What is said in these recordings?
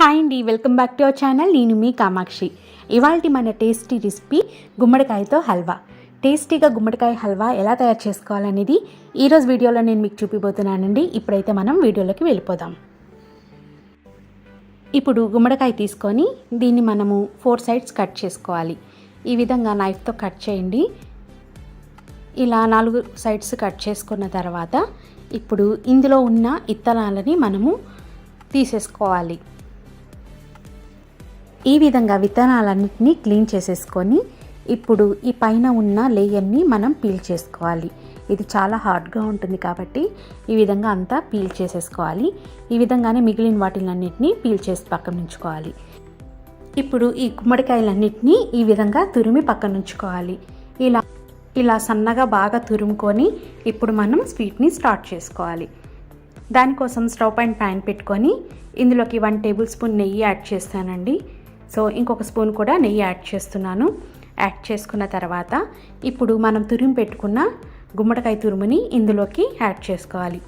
Hi అండి welcome back to our channel. నేను మీ కామాక్షి. ఇవాళ మన టేస్టీ రెసిపీ గుమ్మడికాయతో హల్వా. టేస్టీగా గుమ్మడికాయ హల్వా ఎలా తయారు చేసుకోవాలనేది ఈరోజు వీడియోలో నేను మీకు చూపిపోతున్నానండి ఇప్పుడైతే మనం వీడియోలోకి వెళ్ళిపోదాం. ఇప్పుడు గుమ్మడికాయ తీసుకొని దీన్ని మనము ఫోర్ సైడ్స్ కట్ చేసుకోవాలి. ఈ విధంగా నైఫ్తో కట్ చేయండి. ఇలా నాలుగు సైడ్స్ కట్ చేసుకున్న తర్వాత ఇప్పుడు ఇందులో ఉన్న ఇత్తనాలని మనము తీసేసుకోవాలి. ఈ విధంగా విత్తనాలన్నింటినీ క్లీన్ చేసేసుకొని ఇప్పుడు ఈ పైన ఉన్న లేయర్ని మనం పీల్ చేసుకోవాలి. ఇది చాలా హార్డ్గా ఉంటుంది కాబట్టి ఈ విధంగా అంతా పీల్ చేసేసుకోవాలి. ఈ విధంగానే మిగిలిన వాటిలన్నింటినీ పీల్ చేసి పక్కన ఉంచుకోవాలి. ఇప్పుడు ఈ గుమ్మడికాయలన్నింటినీ ఈ విధంగా తురిమి పక్కన ఉంచుకోవాలి. ఇలా ఇలా సన్నగా బాగా తురుముకొని ఇప్పుడు మనం స్వీట్ని స్టార్ట్ చేసుకోవాలి. దానికోసం స్టవ్ అండ్ ప్యాన్ పెట్టుకొని ఇందులోకి వన్ టేబుల్ స్పూన్ నెయ్యి యాడ్ చేస్తానండి. సో ఇంకొక స్పూన్ కూడా నెయ్యి యాడ్ చేస్తున్నాను. యాడ్ చేసుకున్న తర్వాత ఇప్పుడు మనం తురిమి పెట్టుకున్న గుమ్మడికాయ తురుముని ఇందులోకి యాడ్ చేసుకోవాలి.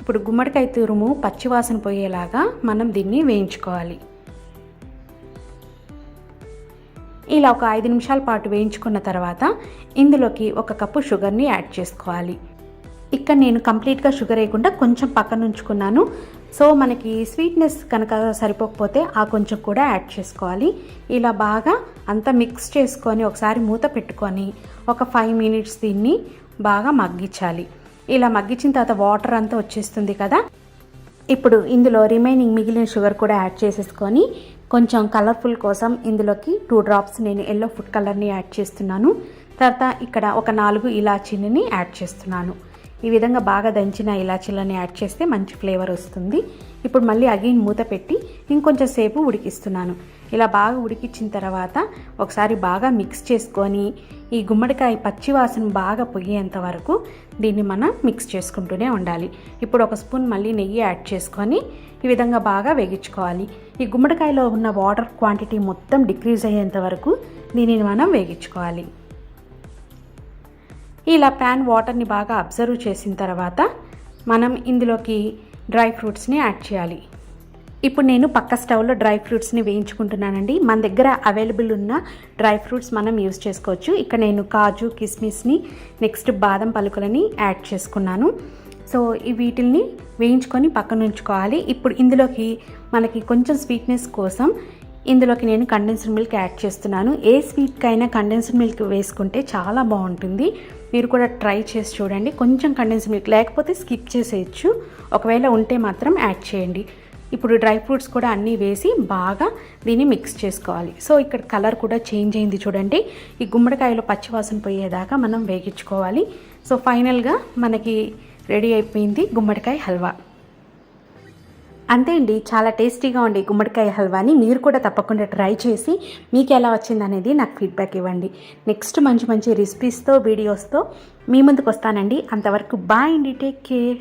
ఇప్పుడు గుమ్మడికాయ తురుము పచ్చివాసన పోయేలాగా మనం దీన్ని వేయించుకోవాలి. ఇలా ఒక ఐదు నిమిషాల పాటు వేయించుకున్న తర్వాత ఇందులోకి ఒక కప్పు షుగర్ని యాడ్ చేసుకోవాలి. ఇక్కడ నేను కంప్లీట్గా షుగర్ వేయకుండా కొంచెం పక్కన ఉంచుకున్నాను. సో మనకి స్వీట్నెస్ కనుక సరిపోకపోతే ఆ కొంచెం కూడా యాడ్ చేసుకోవాలి. ఇలా బాగా అంతా మిక్స్ చేసుకొని ఒకసారి మూత పెట్టుకొని ఒక ఫైవ్ మినిట్స్ దీన్ని బాగా మగ్గించాలి. ఇలా మగ్గించిన తర్వాత వాటర్ అంతా వచ్చేస్తుంది కదా. ఇప్పుడు ఇందులో రిమైనింగ్ మిగిలిన షుగర్ కూడా యాడ్ చేసేసుకొని కొంచెం కలర్ఫుల్ కోసం ఇందులోకి టూ డ్రాప్స్ నేను ఎల్లో ఫుడ్ కలర్ని యాడ్ చేస్తున్నాను. తర్వాత ఇక్కడ ఒక నాలుగు ఇలాచీని యాడ్ చేస్తున్నాను. ఈ విధంగా బాగా దంచిన ఇలాచీలని యాడ్ చేస్తే మంచి ఫ్లేవర్ వస్తుంది. ఇప్పుడు మళ్ళీ అగైన్ మూత పెట్టి ఇంకొంచెం సేపు ఉడికిస్తున్నాను. ఇలా బాగా ఉడికించిన తర్వాత ఒకసారి బాగా మిక్స్ చేసుకొని ఈ గుమ్మడికాయ పచ్చి వాసన బాగా పొయ్యేంత వరకు దీన్ని మనం మిక్స్ చేసుకుంటూనే ఉండాలి. ఇప్పుడు ఒక స్పూన్ మళ్ళీ నెయ్యి యాడ్ చేసుకొని ఈ విధంగా బాగా వేగించుకోవాలి. ఈ గుమ్మడికాయలో ఉన్న వాటర్ క్వాంటిటీ మొత్తం డిక్రీజ్ అయ్యేంత వరకు దీనిని మనం వేగించుకోవాలి. ఇలా ప్యాన్ వాటర్ని బాగా అబ్జర్వ్ చేసిన తర్వాత మనం ఇందులోకి డ్రై ఫ్రూట్స్ని యాడ్ చేయాలి. ఇప్పుడు నేను పక్క స్టవ్లో డ్రై ఫ్రూట్స్ని వేయించుకుంటున్నానండి. మన దగ్గర అవైలబుల్ ఉన్న డ్రై ఫ్రూట్స్ మనం యూస్ చేసుకోవచ్చు. ఇక్కడ నేను కాజు కిస్మిస్ని నెక్స్ట్ బాదం పలుకులని యాడ్ చేసుకున్నాను. సో ఈ వీటిల్ని వేయించుకొని పక్కన ఉంచుకోవాలి ఇప్పుడు ఇందులోకి మనకి కొంచెం స్వీట్నెస్ కోసం ఇందులోకి నేను కండెన్స్డ్ మిల్క్ యాడ్ చేస్తున్నాను. ఏ స్వీట్కైనా కండెన్స్డ్ మిల్క్ వేసుకుంటే చాలా బాగుంటుంది. మీరు కూడా ట్రై చేసి చూడండి. కొంచెం కండెన్స్ మిల్క్ లేకపోతే స్కిప్ చేసేయచ్చు. ఒకవేళ ఉంటే మాత్రం యాడ్ చేయండి. ఇప్పుడు డ్రై ఫ్రూట్స్ కూడా అన్నీ వేసి బాగా దీన్ని మిక్స్ చేసుకోవాలి. సో ఇక్కడ కలర్ కూడా చేంజ్ అయింది చూడండి. ఈ గుమ్మడికాయలో పచ్చివాసన పోయేదాకా మనం వేగించుకోవాలి. సో ఫైనల్గా మనకి రెడీ అయిపోయింది గుమ్మడికాయ హల్వా. అంతే అండి చాలా టేస్టీగా ఉండే గుమ్మడికాయ హల్వాని మీరు కూడా తప్పకుండా ట్రై చేసి మీకు ఎలా వచ్చింది అనేది నాకు ఫీడ్బ్యాక్ ఇవ్వండి. నెక్స్ట్ మంచి మంచి రెసిపీస్తో వీడియోస్తో మీ ముందుకు వస్తానండి. అంతవరకు బాయ్ అండి టేక్ కేర్